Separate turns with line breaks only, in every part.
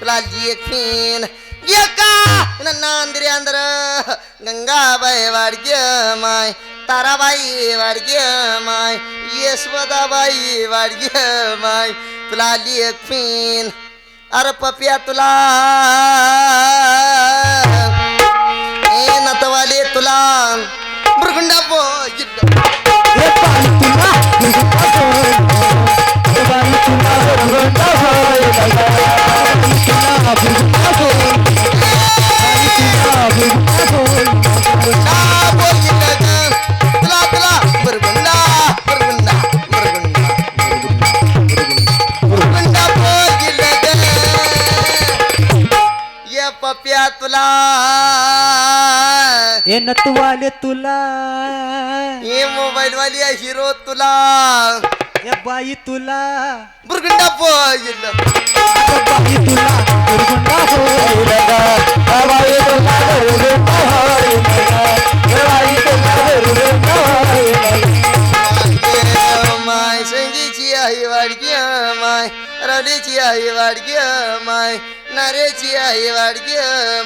तुला एक फिन एका नांदरी अंदर. गंगाबाई वाडगे माय. ताराबाई वाडगे माय. यशवदाबाई वाडगे माय. तुला एक फिन अरे पपिया तुला. ए नतवाले तुला. बुरगुंडा पो
हे नतवाले तुला.
ये मोबाईल वाली हिरो तुला.
हे बाई तुला.
बुरगुंडा पोगिल
बाई तुला. भुरगुंडा होईल
बाई तुला. तुला
माय संगीची आई वाडगी माय. रडीची आहे वाडगी माय नरेची आहे वाडगी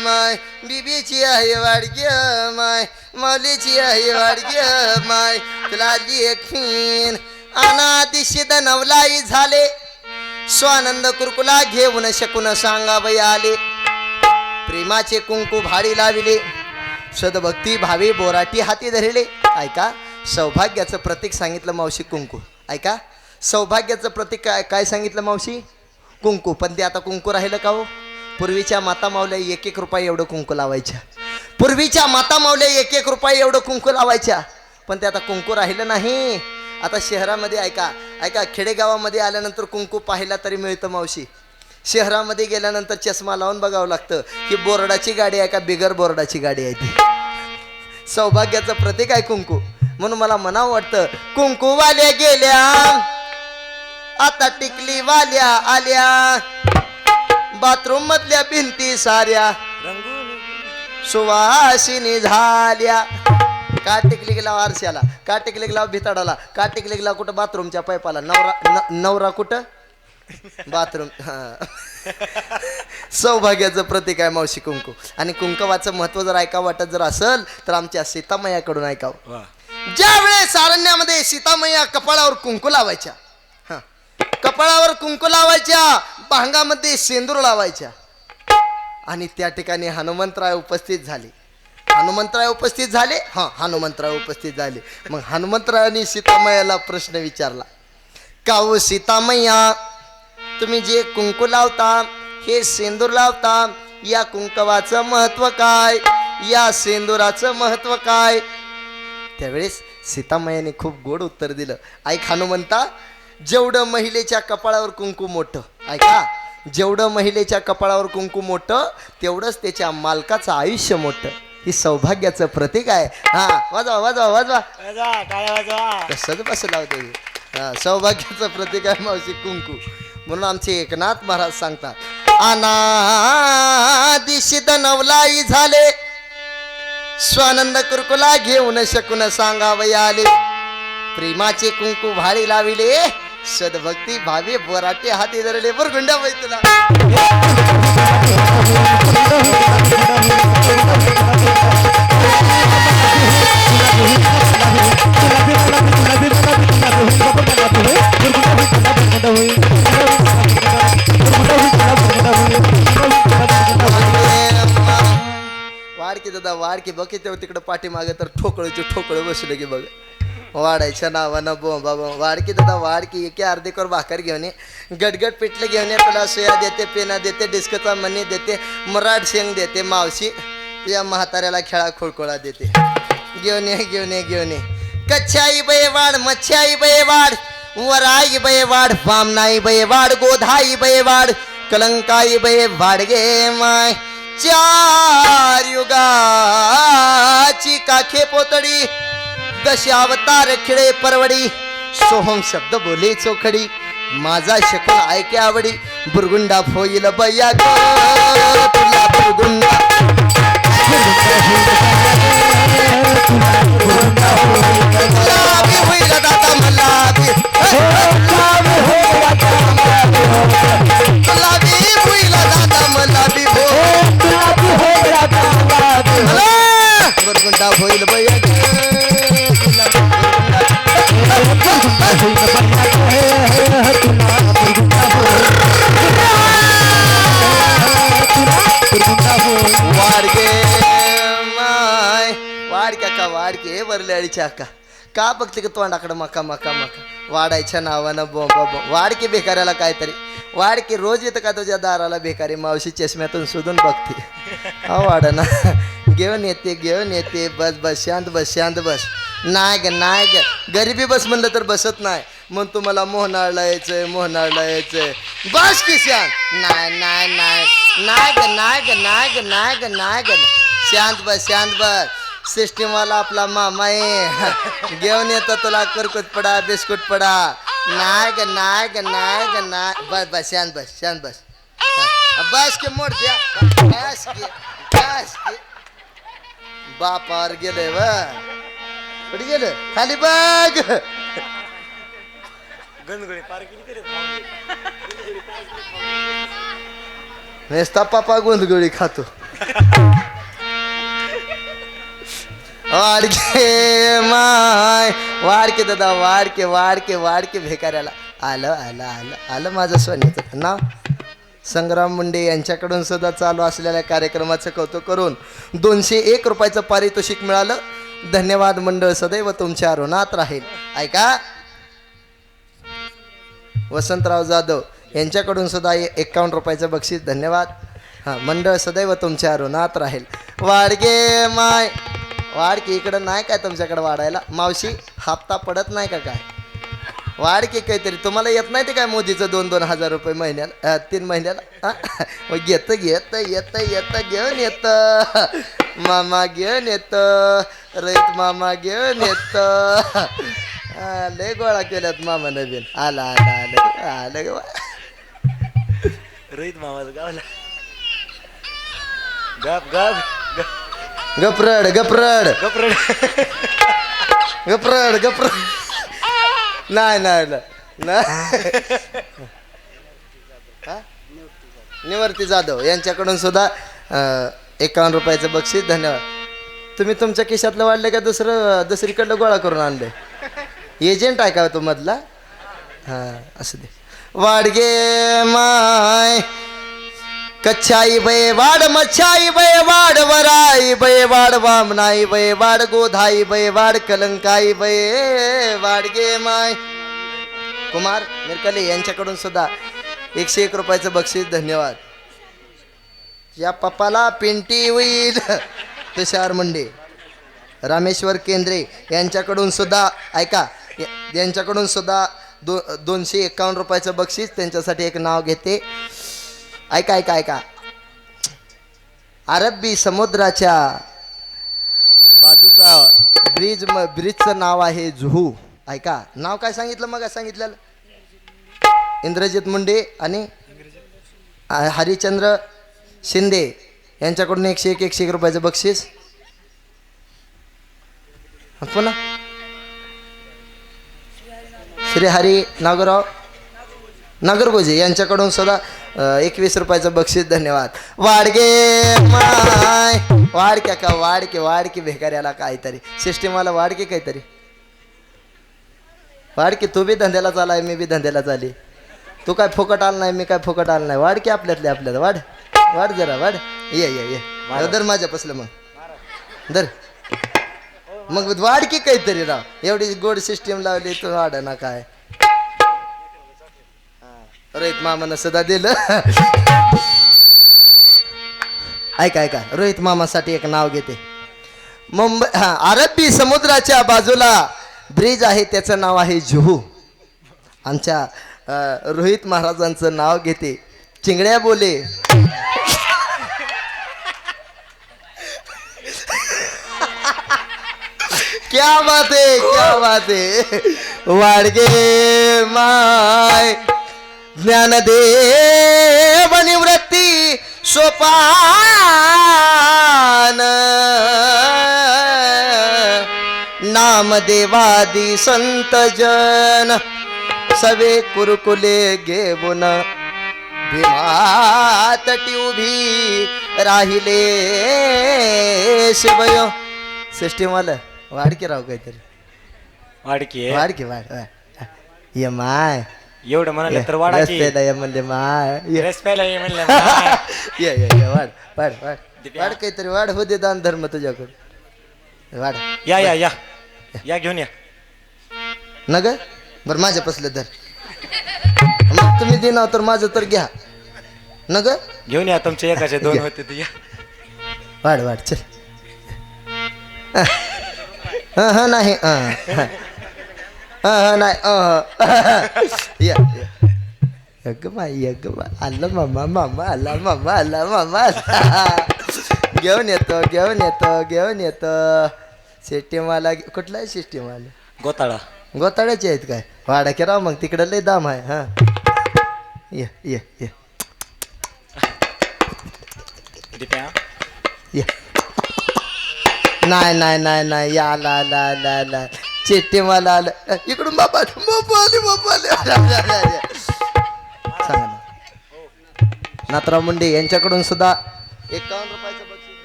माय बीबीची आहे वाडगी माय मौलीची आहे वाडगी माय. तुला एक फिन अनादिशिद नवलाई झाले. स्वानंद कुरकुला घेऊन शकून सांगावई आले. प्रेमाचे कुंकू भाडी लाविले. सदभक्ती भावे बोराटी हाती धरले. ऐका सौभाग्याचं प्रतीक सांगितलं मावशी कुंकू. ऐका सौभाग्याचं प्रतीक काय काय सांगितलं मावशी? कुंकू. पण ते आता कुंकू राहिलं का हो? पूर्वीच्या माता मावल्या एक एक रुपये एवढं कुंकू लावायच्या. पूर्वीच्या माता मावल्या एक एक रुपये एवढं कुंकू लावायच्या. पण ते आता कुंकू राहिलं नाही. आता शहरामध्ये ऐका ऐका खेडेगावामध्ये आल्यानंतर कुंकू पाहायला तरी मिळतं मावशी. शहरामध्ये गेल्यानंतर चष्मा लावून बघावं लागतं की बोर्डाची गाडी आहे का बिगर बोर्डाची गाडी आहे ती. सौभाग्याचं प्रतीक आहे कुंकू. म्हणून मला म्हणावं वाटतं कुंकू वाल्या गेल्या आता टिकली वाल्या आल्या. बाथरूम मधल्या भिंती साऱ्या. सुवासिनी झाल्या. का टिकली गेला आरशाला? का टिकली गेला भिताडाला? का टिकली गेला कुठं बाथरूमच्या पाईपाला? नवरा न- नवरा कुठं? बाथरूम. सौभाग्याचं प्रतीक आहे मावशी कुंकू. आणि कुंकवाचं महत्त्व जर ऐका वाटत जर असेल तर आमच्या सीतामयाकडून ऐकावं. ज्या वेळेस अरण्यामध्ये सीतामय्या कपाळावर कुंकू लावायच्या. कपाळावर कुंकू लावायच्या भांगामध्ये सेंदूर लावायच्या. आणि त्या ठिकाणी हनुमंतराय उपस्थित झाले. हनुमंतराय उपस्थित झाले? हा हनुमंतराय उपस्थित झाले. मग हनुमंतरायाने सीतामयाला प्रश्न विचारला. काऊ सीतामय्या तुम्ही जे कुंकू लावता हे सेंदूर लावता या कुंकवाचं महत्त्व काय? या सेंदुराचं महत्त्व काय? त्यावेळेस सीतामयाने खूप गोड उत्तर दिलं. ऐक हनुमंता जेवढं महिलेच्या कपाळावर कुंकू मोठं ऐका जेवढं महिलेच्या कपाळावर कुंकू मोठं तेवढंच त्याच्या मालकाचं आयुष्य मोठं. ही सौभाग्याचं प्रतीक आहे. हा वाजवा वाजवा वाजवा. कसं बस लावते हा सौभाग्याचं प्रतीक आहे मावशी कुंकू. म्हणून आमचे एकनाथ महाराज सांगतात अनादिशित नवलाई झाले. स्वानंद कुरकुला घेऊन शकून सांगावय आले प्रेमाचे कुंकू भाळी लाविले. सदभक्ती भावे बराटे हाती धरले. बर गुंडा बाई तुला. वारकी दादा वारकी बघ की तेव्हा तिकडं पाठीमागे तर ठोकळचे ठोकळ बसले की बघ. वाढायच्या नावानं बो बाबा वाडकी दादा वाडकी एके अर्धी कर भाकर घेऊन ये. गटगट पिठलं घेऊन ये. तुला सोया देते पेना देते डिस्कचा मनी देते मराठ शेंग देते मावशी. या म्हाताऱ्याला खेळा खोळखोळा देते. घेऊन ये घेऊन ये घेऊन ये. कच्छाई बयवाड मच्छाई बयवाड वराई नाई बये वाड गोधाई बये वाढ. कलंकाई बये वाडगे माय. चार युगाची काखे पोतडी. दश अवतार खिळे परवडी. सोहम शब्द बोले चोखडी. माझा शकल ऐके आवडी. बुरगुंडा फोईल बया तुला बुरगुंडा. होईल दादा मलाबी होईल बया वाडगे माय. वाडक्या का. वाडके वरल्याळीच्या अक्का का बघते का तोंडाकडं मका मका मका? वाडायच्या नावानं बोंबा बोंब वाडके बेकाऱ्याला काहीतरी. वाडके रोज येतं का तुझ्या दाराला बेकारी मावशी चष्म्यातून शोधून बघते. हा वाडा ना. घेऊन येते घेऊन येते. बस बस शांत बस शांत बस. नाही ग नाही ग. गरिबी बस म्हणलं तर बसत नाही. मग तुम्हाला मोहनाळला यायचंय मोहनाळला यायचंय. बस की शांत. नाही नाही नाही. नाही ग नाही ग नाही ग नाही ग नाही ग. शांत बस शांत बस. सिस्टीमवाला आपला मामा आहे. घेऊन येतो तुला करकुट पडा बिस्कुट पडा. नाही ग नाही ग नाही ग नाही. बस बस शांत बस शांत बस. बस के मोड द्या. बस के बस के. बापावर गेले व. कुठे गेलं? खाली बघ. नुसता पापा गोंधगोळी खातो. वाडके माय वाडके दादा वाडके वाडके वाडके भेकाऱ्याला. आलं आलं आलं आलं माझं सोन्याचं नाव. संग्राम मुंडे यांच्याकडून सुद्धा चालू असलेल्या कार्यक्रमाचं कौतुक करून दोनशे एक रुपयाचं पारितोषिक मिळालं. धन्यवाद मंडळ सदैव तुमच्या ऋणात राहील. ऐका. वसंतराव जाधव यांच्याकडून सुद्धा ए- एक्कावन्न रुपयाचं बक्षीस धन्यवाद. हां मंडळ सदैव तुमच्या ऋणात राहील. वाडगे माय. वाडके इकडं नाही काय तुमच्याकडे वाढायला? मावशी हप्ता पडत नाही का काय? वाढके काहीतरी तुम्हाला येत नाही ते काय मोदीचं दोन दोन हजार रुपये महिन्याला तीन महिन्याला? हां? मग येतं घेतं येतं येतं घेऊन येतं. मामा घेऊन येतं. रईत मामा घेऊन येतं. लय गोळा केल्यात मामा नवीन. आला आला आलं. आलं ग.
रोहित मामाचं गावला गप गप
गपरड गपरड.
गप रे
गपरड गपरड. नाही नाही नाही. नाही. हा? निवर्ती जाधव. यांच्याकडून सुद्धा अं, एकावन्न रुपयाचं बक्षीस धन्यवाद. तुम्ही तुमच्या खिशातलं वाढलं का दुसरं दुसरीकडलं गोळा करून आणलं एजंट आहे का हो तो मधला? हां असं दे. वाडगे माय कच्छाई बय वाड मच्छाई बय वाड वराई बय वाड वामनाई बय वाड गोधाई बय वाड कलंकाई बय वाडगे माय. कुमार मिरकले यांच्याकडून सुद्धा एकशे एक रुपयाचं बक्षीस धन्यवाद. या पप्पाला पिंटी होईल तुषार मुंडे. रामेश्वर केंद्रे यांच्याकडून सुद्धा ऐका यांच्याकडून सुद्धा दो दोनशे एकावन्न रुपयाचं बक्षीस त्यांच्यासाठी एक नाव घेते. ऐका ऐका ऐका. अरबी समुद्राच्या बाजूचा ब्रिज म ब्रिजचं नाव आहे जुहू ऐका नाव काय सांगितलं मग? सांगितलेलं इंद्रजित मुंडे आणि हरिचंद्र शिंदे यांच्याकडून एकशे एक एकशे एक रुपयाचं बक्षीस. पुन्हा. श्री हरी नागराव नागरगोजे यांच्याकडून सुद्धा एकवीस रुपयाचं बक्षीस धन्यवाद. वाडगे माय वाडक्या का वाडके वाडके भेकाऱ्याला काहीतरी. सिस्टीमाला वाडके काहीतरी. वाडके तू बी धंद्याला चालाय मी बी धंद्याला चाली तू काय फुकट आला नाही मी काय फुकट आला नाही. वाढ की आपल्यातले आपल्याला वाढ. वाढ जरा वाढ. ये ये ये. दर माझ्या पसलं मग. दर मग वाढ की काहीतरी राव. एवढी गोड सिस्टीम लावली तू वाढ ना काय. रोहित मामानं सुद्धा दिलं. ऐका ऐका. रोहित मामासाठी एक नाव घेते. मुंबई हा अरबी समुद्राच्या बाजूला ब्रिज आहे त्याचं नाव आहे जुहू आमच्या रोहित महाराजांचं नाव घेते. चिंगड्या बोले. क्या बात है क्या बात है. वाडगे माय. ज्ञानदेव निवृत्ती सोपान. नामदेवादी संत जन. सवे कुरकुले घेऊन भीमा तटी उभी राहिले. शिवय. सिस्टीम आलं वाढ की राव काहीतरी.
वाडकी आहे.
वाढ की वाढ. वाढ. ये माय.
एवढं म्हणाले तर
रस्त्याला ये म्हणले माय. ये.
ड्रेस प्यायला ये म्हणलं
ये ये ये, वाढ वाढ वाढ. वाढ काहीतरी वाढ हो दे दान धर्म तुझ्याकडे वाढ.
या या या. या घेऊन या.
न ग बरं माझ्या पसलं धर. मग तुम्ही देणार तर माझं तर घ्या. न ग?
घेऊन या तुमच्या एकाचे दोन. होते ते या
वाढ वाढ चल. हा हा नाही हा हा. हा नाही अं, या या. यग मा यग मा आलं मामा मामा आला मामा आला मामा आला. घेऊन येतो घेऊन येतो घेऊन येतो. सिस्टीमवाला कुठला आहे सिस्टीमवाला?
गोताळा.
गोताड्याचे आहेत काय? वाडा की राव मग तिकडं लय दाम आहे हा. ये ये ये.
दिप्या
ये. नाही नाही नाही नाही. या आला आला आला आला चेट्टे मला आलं. इकडून बाबा बाबा आले बाबा आले. सांगा ना. नाथराव मुंडे यांच्याकडून सुद्धा एकावन्न रुपयाचं बक्षीस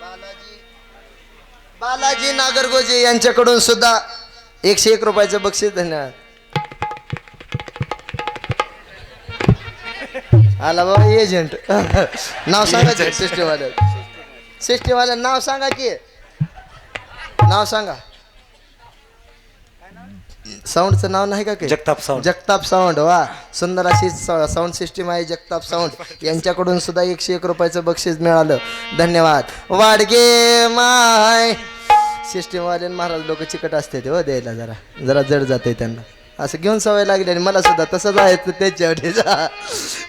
बालाजी बालाजी नागरगोजे यांच्याकडून सुद्धा एकशे एक रुपयाचं बक्षीस धन्यवाद आला बाबा एजंट नाव सांगा सिस्टीमवाल्या सिस्टीमवाल्या नाव सांगा की. नाव सांगा. साऊंडचं नाव नाही का काही?
जगताप साऊंड
जगताप साऊंड वा. सुंदर अशी साऊंड सिस्टीम आहे जगताप साऊंड यांच्याकडून सुद्धा एकशे एक रुपयाचं बक्षीस मिळालं. धन्यवाद. वाडगे माय. सिस्टीमवाले महाराज लोक चिकट असते ते हो द्यायला जरा. जरा जड जाते त्यांना. असं घेऊन सवय लागली आणि मला सुद्धा तसंच आहे तर त्याच्यावर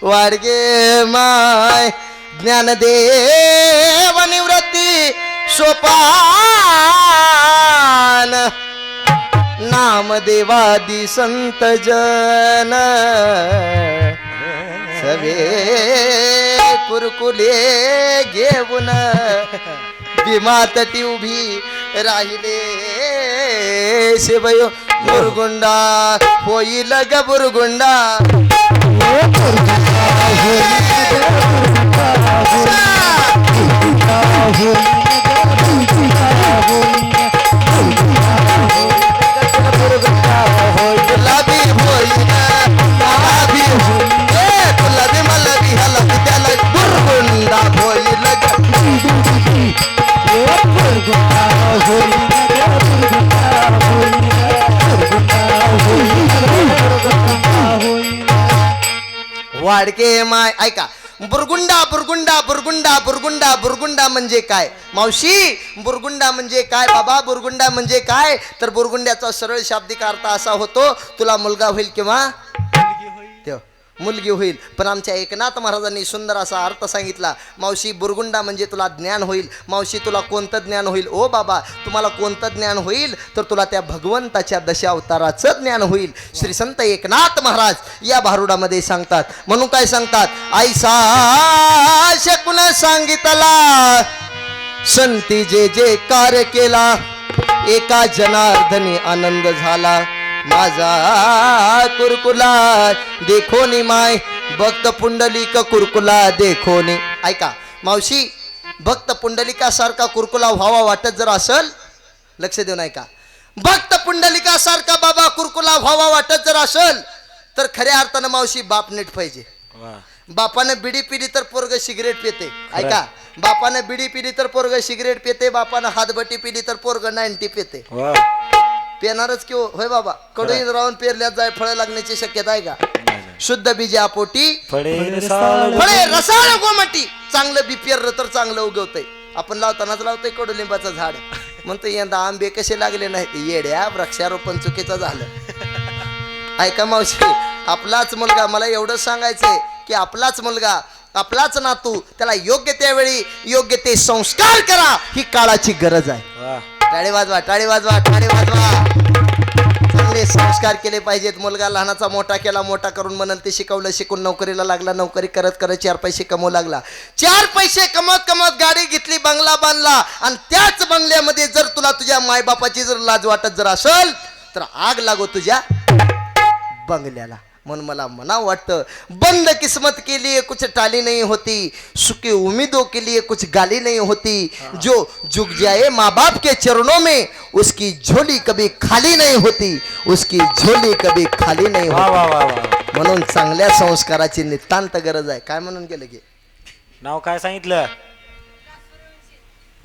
वाडगे माय ज्ञानदेव निवृत्ती सोपान. नामदेवादी संत जन. सवे कुरकुले घेऊन. भीमा उभी राहिले शिवय बुरगुंडा होईल ग लाडके माय. ऐका बुरगुंडा बुरगुंडा बुरगुंडा बुरगुंडा बुरगुंडा म्हणजे काय? मावशी बुरगुंडा म्हणजे काय? बाबा बुरगुंडा म्हणजे काय? तर बुरगुंड्याचा सरळ शाब्दिक अर्थ असा होतो तुला मुलगा होईल किंवा मुलगी होईल. पण आमच्या एकनाथ महाराजांनी सुंदर असा अर्थ सांगितला मावशी बुरगुंडा म्हणजे तुला ज्ञान होईल. मावशी तुला कोणतं ज्ञान होईल? ओ बाबा तुम्हाला कोणतं ज्ञान होईल तर तुला त्या भगवंताच्या दशावताराचं ज्ञान होईल. श्री संत एकनाथ महाराज या भारुडामध्ये सांगतात. म्हणून काय सांगतात? आईसा शकुन सांगितला संती जे जे कार्य केला एका जनार्दनी आनंद झाला माझा कुरकुला देखोनी माय भक्त पुंडलिक कुरकुला देखोनी. ऐका मावशी भक्त पुंडलिकासारखा कुरकुला व्हावा वाटत जर असल लक्ष देऊन ऐका. भक्त पुंडलिकासारखा बाबा कुरकुला व्हावा वाटत जर असल तर खऱ्या अर्थानं मावशी बाप नीट पाहिजे. बापानं बिडी पिली तर पोरग सिगरेट पिते. ऐका बापानं बिडी पिली तर पोरग सिगरेट पिते बापानं हातबटी पिली तर पोरग नाईन्टी पिते. पेनारच किंवा होय बाबा? कडून राहून पेरल्यात जाय फळं लागण्याची शक्यता आहे का? शुद्ध बीजा पोटी
फळे रसाळ
फळे रसाळ गोमटी. चांगलं बी पेरलं तर चांगलं उगवतंय. आपण लावतानाच लावतोय कडुलिंबाचं झाड. म्हणतो यंदा आंबे कसे लागले नाहीत? येड्या वृक्षारोपण चुकीचं झालं. ऐका मावशी आपलाच मुलगा मला एवढं सांगायचंय की आपलाच मुलगा आपलाच नातू त्याला योग्य त्यावेळी योग्य ते संस्कार करा ही काळाची गरज आहे.
वा.
टाळे वाजवा टाळे वाजवा टाळे वाजवा. चांगले संस्कार केले पाहिजेत. मुलगा लहानाचा मोठा केला मोठा करून म्हणाल ते शिकवलं. शिकून नोकरीला लागला नोकरी करत करत चार पैसे कमवू लागला. चार पैसे कमवत कमवत गाडी घेतली बंगला बांधला. आणि त्याच बंगल्यामध्ये जर तुला तुझ्या मायबापाची जर लाज वाटत जर असेल तर आग लागो तुझ्या बंगल्याला. म्हणून मला मना वाटतं. बंद किस्मत के लिए कुछ टाली नहीं होती. सुखी उम्मीदों के लिए कुछ गाली नहीं होती. जो झुक जाए माँ बाप के चरणों में उसकी झोली कभी खाली नहीं होती. उसकी झोली कभी खाली नहीं होती. म्हणून चांगल्या संस्काराची नितांत गरज आहे. काय म्हणून गेलं की?
नाव काय सांगितलं?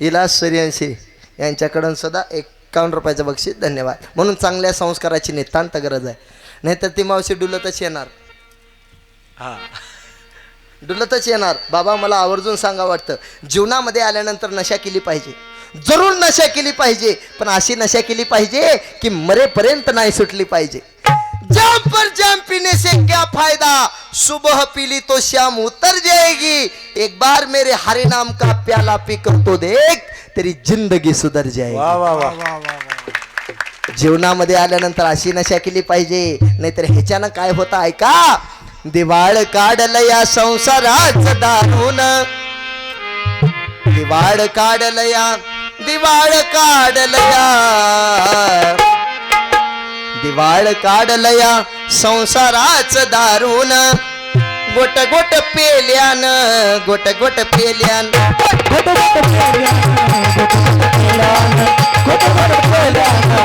इलाज सूर्यवंशी यांच्याकडून सुद्धा एकावन्न रुपयाचं बक्षीस. धन्यवाद. म्हणून चांगल्या संस्काराची नितांत गरज आहे. नाहीतर ती मावशी डुलतच येणार.
हा.
डुलतच येणार. बाबा मला आवर्जून सांगा वाटतं. जीवनामध्ये आल्यानंतर नशा केली पाहिजे. जरूर नशा केली पाहिजे. पण अशी नशा केली पाहिजे की मरेपर्यंत नाही सुटली पाहिजे. जाम पर जाम पीने से क्या फायदा? सुबह पीली तो शाम उतर जाएगी. एक बार मेरे हरे नाम का प्याला पीकर तो देख तेरी जिंदगी सुधर जाएगी.
वा वा वा
जीवनामध्ये आल्यानंतर अशी नशा केली पाहिजे नाहीतर ह्याच्यानं काय होतं? ऐका दिवाळ काढलं या संसाराच दारून दिवाळ काढलं या दिवाळ काढलं या. दिवाळ काढलं या संसाराच दारून गोट गोट पेल्यान गोट गोट पेल्यान.
गोट गोट पेल्यानं, गोट गोट पेल्यानं,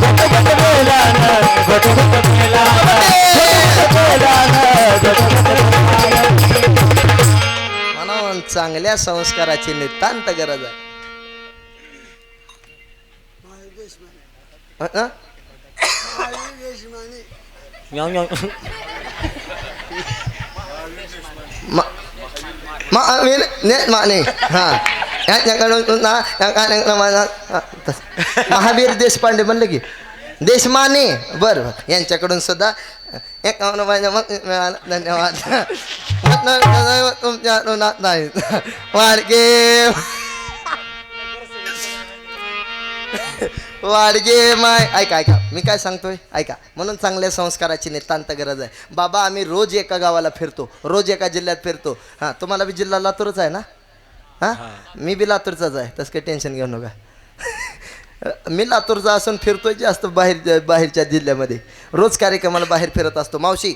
गोट गोट पेल्यानं, गोट गोट पेल्यानं.
चांगल्या संस्काराची नितांत गरज आहे अ- अ?
म्याव, म्याव.
मा- मा- मी- ने- मा- नाही. हा यांच्याकडून ना- यांच्याकडून मला- तसं. महावीर देशपांडे म्हणलं की देशमाने. बरं बरं. यांच्याकडून सुद्धा मिळाला धन्यवाद तुमच्या ऋणात नाही वाडगे. वाडगे माय. ऐका ऐका. मी काय सांगतोय? ऐका. म्हणून चांगल्या संस्काराची नितांत गरज आहे. बाबा आम्ही रोज एका गावाला फिरतो. रोज एका जिल्ह्यात फिरतो. हां तुम्हाला बी जिल्हा लातूरच आहे ना? हां? मी बी लातूरचाच आहे. तसं काही टेन्शन घेऊ नका. मी लातूरचा असून फिरतोय जास्त बाहेर बाहेरच्या जिल्ह्यामध्ये. रोज कार्यक्रमाला बाहेर फिरत असतो. मावशी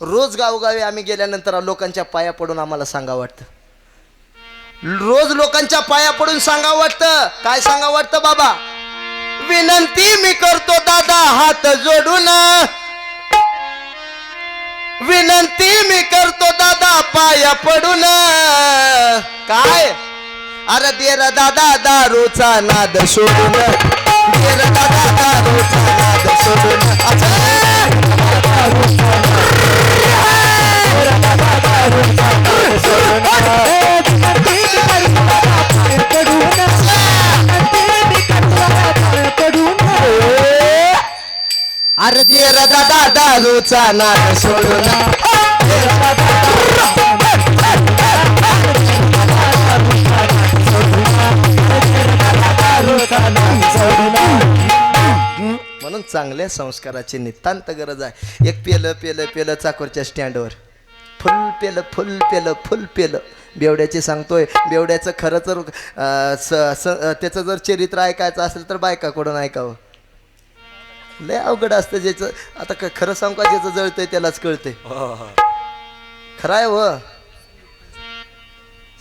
रोज गावोगावी आम्ही गेल्यानंतर लोकांच्या पाया पडून आम्हाला सांगा वाटतं. रोज लोकांच्या पाया पडून सांगा वाटतं. काय सांगा वाटतं बाबा? विनंती मी करतो दादा हात जोडून. विनंती मी करतो दादा पाया पडून. काय? अरे देर दादा दारूचा नाद सोडून देर दादा दारूचा नाद सोडून अच्छा. अरे देर दादा दारूचा नाद सोडून चांगल्या संस्काराची नितांत गरज आहे. एक पेलं पेलं पेलं चाकोरच्या स्टँडवर. फुल पेलं फुल पेलं फुल पेलं. बेवड्याची सांगतोय बेवड्याचं खरं तर त्याचं जर चरित्र ऐकायचं असेल तर बायकाकडून ऐकावं. लय अवघड असतं ज्याचं आता खरं सांगू का ज्याचं जळतंय त्यालाच कळतंय.
हो, हो.
खरं आहे व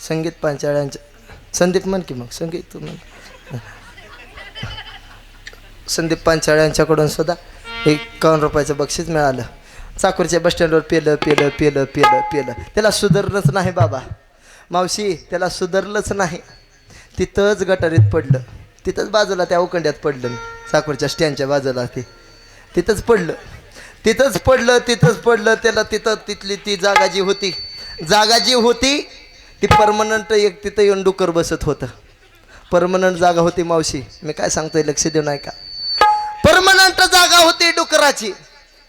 संगीत पांचाळ्यांच्या संदीप म्हण की मग संगीत तू म्हण. संदीप पांचाळ यांच्याकडून सुद्धा एकावन्न रुपयाचं बक्षीस मिळालं. चाकूरच्या बस स्टँडवर पेलं पेलं पेलं पेलं पेलं. त्याला सुधारलंच नाही बाबा. मावशी त्याला सुधारलंच नाही. तिथंच गटारीत पडलं. तिथंच बाजूला त्या उकंड्यात पडलं. मी चाकूरच्या स्टँडच्या बाजूला ते. तिथंच पडलं. तिथंच पडलं तिथंच पडलं. त्याला तिथं तिथली ती जागा जी होती जागा जी होती ती परमनंट एक तिथं येऊन डुकर बसत होतं. परमनंट जागा होती मावशी. मी काय सांगतोय लक्ष देऊ नाही का परमनंट जागा होती डुकराची.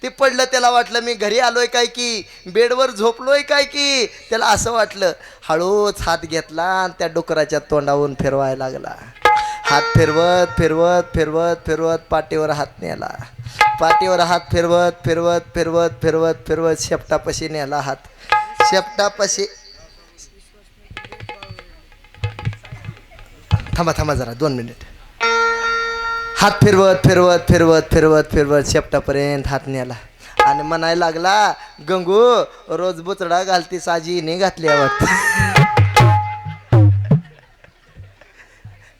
ती पडलं त्याला वाटलं मी घरी आलोय काय की? बेडवर झोपलोय काय की? त्याला असं वाटलं हळूच हात घेतला आणि त्या डुकराच्या तोंडावरून फिरवायला लागला. हात फिरवत फिरवत फिरवत फिरवत पाठीवर हात नेला. पाठीवर हात फिरवत फिरवत फिरवत फिरवत फिरवत शेपटापाशी नेला हात. शेपटापाशी थांबा थांबा जरा दोन मिनिट. हात फिरवत फिरवत फिरवत फिरवत फिरवत शेपटापर्यंत हात नेला आणि म्हणायला लागला गंगू रोज बुचडा घालती साजीने घातली वाटत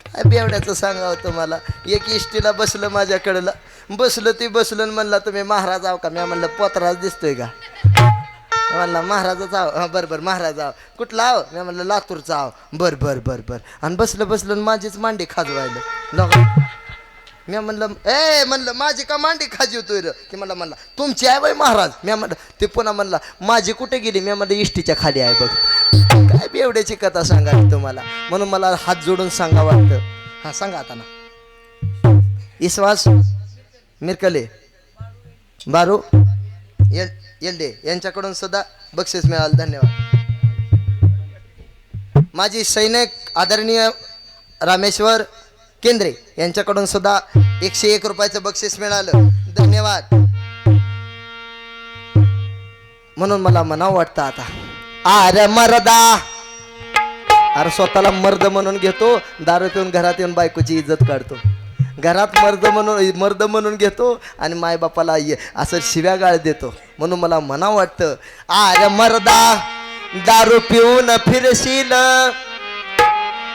काय बेवड्याचं सांगावं तुम्हाला? एक इष्टीला बसलं माझ्याकडलं. बसलं ती बसलं आणि म्हणला तुम्ही महाराज आव का? मी म्हणलं पोतराज दिसतोय का? म्हणला महाराजाचा आव हां बरं बरं महाराज आव कुठला आहो? मी म्हणलं लातूरचा आहो. बरं बरं बरं बरं. आणि बसलं बसलं आणि माझीच मांडी खाजवायला लग मी म्हणलं ए म्हणलं माझी का मांडी खाजी होतोय ते म्हणलं म्हणला तुमची आहे बाई महाराज. मी म्हणलं ते पुन्हा म्हणला माझी कुठे गेली? मी म्हणलं इष्टीच्या खाली आहे बघ. काय बेवड्याची कथा सांगा तुम्हाला. म्हणून मला हात जोडून सांगा वाटतं. हां सांगा आता ना. इसवास मिरकले बारू एल यांच्याकडून सुद्धा बक्षीस मिळालं. धन्यवाद. माझी सैनिक आदरणीय रामेश्वर केंद्रे. यांच्याकडून सुद्धा एकशे एक रुपयाचं बक्षीस मिळालं. धन्यवाद. म्हणून मला म्हणावं वाटतं आता. अरे मरदा. अरे स्वतःला मर्द म्हणून घेतो. दारू पिऊन घरात येऊन बायकोची इज्जत काढतो. घरात मर्द म्हणून मर्द म्हणून घेतो आणि मायबापाला ये- असं शिव्या गाळ देतो. म्हणून मला म्हणावं वाटतं अरे मर्दा. दारू पिऊन फिरशील.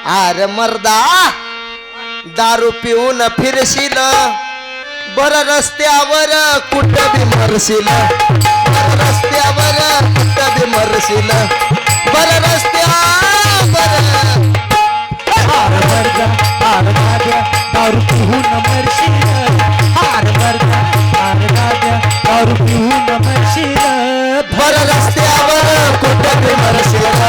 अरे मर्दा. दारू पिऊन फिरशील. बर रस्त्यावर कुठं बी मरशील. रस्त्यावर कुठं बी मरशील. बर रस्त्यावर.
हार मर्दा हार राजा दारू पिऊन मरशील. हार मर्दा हार राजा दारू पिऊन मरशील.
बर रस्त्यावर कुठं बी मरशील.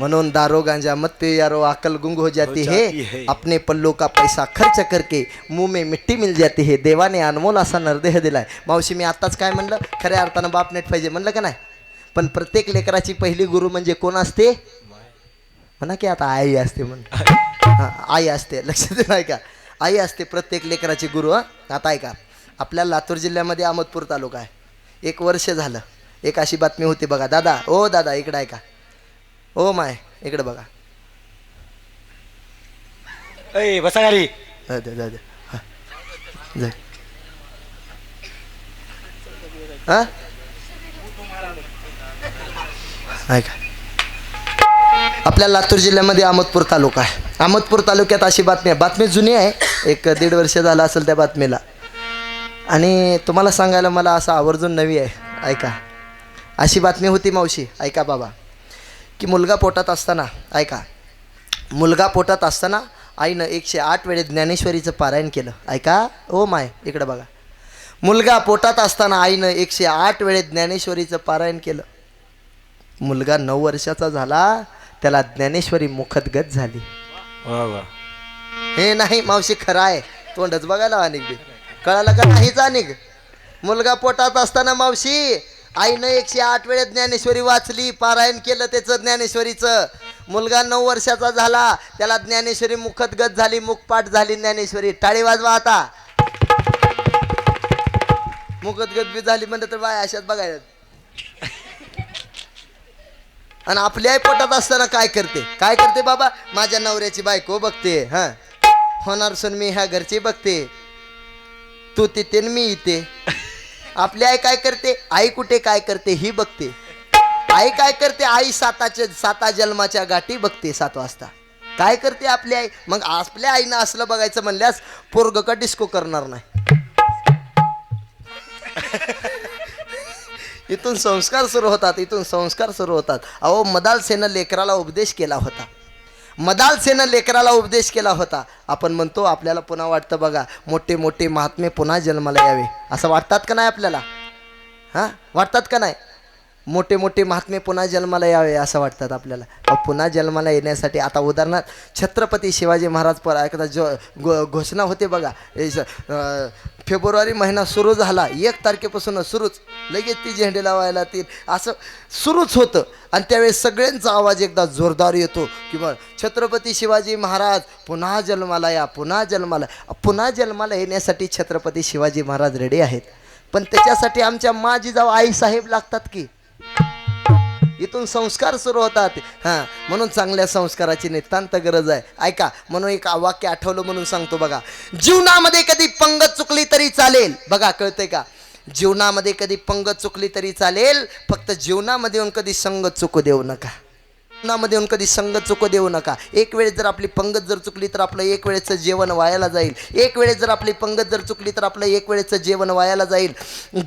म्हणून दारो गांजा मत पे यारो अकल गुंग हो जाती
हो।
है
जाती है।
अपने पल्लों का पैसा खर्च करके मुंह में मिट्टी मिल जाती है। देवाने अनमोल असा नरदेह दिलाय मावशी मी आत्ताच काय म्हणलं? खऱ्या अर्थानं बाप नेट पाहिजे म्हणलं का नाही? पण प्रत्येक लेकराची पहिली गुरु म्हणजे कोण असते? म्हणा की आता आई असते म्हण. हां आई असते. लक्ष दे नाही का आई असते प्रत्येक लेकराची गुरु हं. आता ऐका. आपल्या लातूर जिल्ह्यामध्ये अहमदपूर तालुका आहे. एक वर्ष झालं. एक अशी बातमी होती बघा. दादा ओ दादा इकडं ऐका. ओ माय इकडं बघा.
ए बसा खाली.
जाऊ दे, जाऊ दे. हा. जा. हा? ऐका. आपल्या लातूर जिल्ह्यामध्ये अहमदपूर तालुका आहे. अहमदपूर तालुक्यात अशी बातमी आहे. बातमी जुनी आहे. एक दीड वर्ष झालं असेल त्या बातमीला. आणि तुम्हाला सांगायला मला असं आवर्जून नवी आहे. ऐका. अशी बातमी होती मावशी. ऐका बाबा. की मुलगा पोटात असताना ऐका. मुलगा पोटात असताना आईनं एकशे आठ वेळेस ज्ञानेश्वरीचं पारायण केलं. ऐका. ओ माय इकडं बघा. मुलगा पोटात असताना आईनं एकशे आठ वेळेस ज्ञानेश्वरीचं पारायण केलं. मुलगा नऊ वर्षाचा झाला त्याला ज्ञानेश्वरी मुखदगत झाली. हे नाही मावशी खरं आहे. तोंडच बघायला अनेक बी कळालं का नाहीच अनेक मुलगा पोटात असताना मावशी आईनं एकशे आठ वेळेस ज्ञानेश्वरी वाचली पारायण केलं त्याचं ज्ञानेश्वरीचं. मुलगा नऊ वर्षाचा झाला त्याला ज्ञानेश्वरी मुखदगत झाली मुखपाठ झाली ज्ञानेश्वरी. टाळी वाजवा आता. मुखदगत बी झाली म्हणलं तर बाय अशात बघायला आणि आपली आई पोटात असताना काय करते? काय करते बाबा? माझ्या नवऱ्याची बायको बघते हा. होणार सून मी ह्या घरची बघते. तू तिथे मी इथे. आपली आई काय करते? आई कुठे काय करते ही बघते. आई काय करते? आई साताच्या साता जन्माच्या गाठी बघते सात वाजता. काय करते आपली आई? मग आपल्या आईनं असलं बघायचं म्हणल्यास पोरग का डिस्को करणार नाही? इथून संस्कार सुरू होतात इथून संस्कार सुरू होतात. अहो मदालसेनं लेकराला उपदेश केला होता. मदालसेनं लेकराला उपदेश केला होता. आपण म्हणतो आपल्याला पुन्हा वाटतं बघा मोठे मोठे महात्मे पुन्हा जन्माला यावे. असं वाटतात का नाही आपल्याला? हां? वाटतात का नाही? मोठे मोठे महात्मे पुन्हा जन्माला यावे असं वाटतात आपल्याला. पुन्हा जन्माला येण्यासाठी आता उदाहरणार्थ छत्रपती शिवाजी महाराज पर एकदा जो घो घोषणा होते बघा. फेब्रुवारी महिना सुरू झाला. एक तारखेपासून सुरूच. लगेच ती झेंडे लावायला ती असं सुरूच होतं. आणि त्यावेळेस सगळ्यांचा आवाज एकदा जोरदार येतो किंवा छत्रपती शिवाजी महाराज पुन्हा जन्माला या पुन्हा जन्माला. पुन्हा जन्माला येण्यासाठी छत्रपती शिवाजी महाराज रेडी आहेत. पण त्याच्यासाठी आमच्या माजी जाऊ आईसाहेब लागतात की? इथून संस्कार सुरू होतात. हां म्हणून चांगल्या संस्काराची नितांत गरज आहे. ऐका म्हणून एक वाक्य आठवलं म्हणून सांगतो बघा. जीवनामध्ये कधी पंगत चुकली तरी चालेल. बघा कळतंय का? जीवनामध्ये कधी पंगत चुकली तरी चालेल. फक्त जीवनामध्ये येऊन कधी संगत चुकू देऊ नका. जीवनामध्ये येऊन कधी संगत चुकू देऊ नका. एक वेळेस जर आपली पंगत जर चुकली तर आपलं एक वेळेचं जेवण वायाला जाईल. एक वेळेस जर आपली पंगत जर चुकली तर आपलं एक वेळेचं जेवण वायाला जाईल.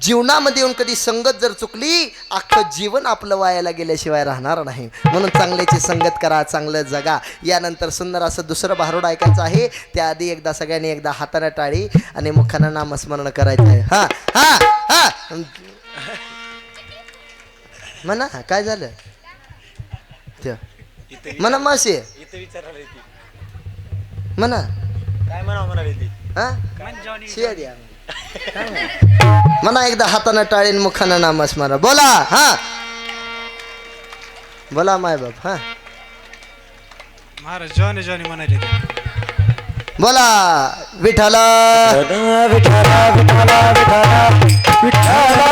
जीवनामध्ये येऊन कधी संगत जर चुकली अख्खं जीवन आपलं वायाला गेल्याशिवाय राहणार नाही. म्हणून चांगल्याची संगत करा चांगलं जगा. यानंतर सुंदर असं दुसरं भारूड ऐकायचं आहे. त्याआधी एकदा सगळ्यांनी एकदा हाताने टाळी आणि मुखानं नामस्मरण करायचं आहे. हा हा हा. म्हणा काय झालं? ते
इथं
म्हणा मासे
इथं
म्हणा.
काय म्हणावं म्हणाली ती?
हा? शिया द्या म्हणा एकदा हातानं टाळीन मुखानं नामस मारा. बोला हा. बोला माय बाप हा.
महाराज जॉनी जॉनी म्हणाले
बोला विठाला
विठाला विठाला विठाला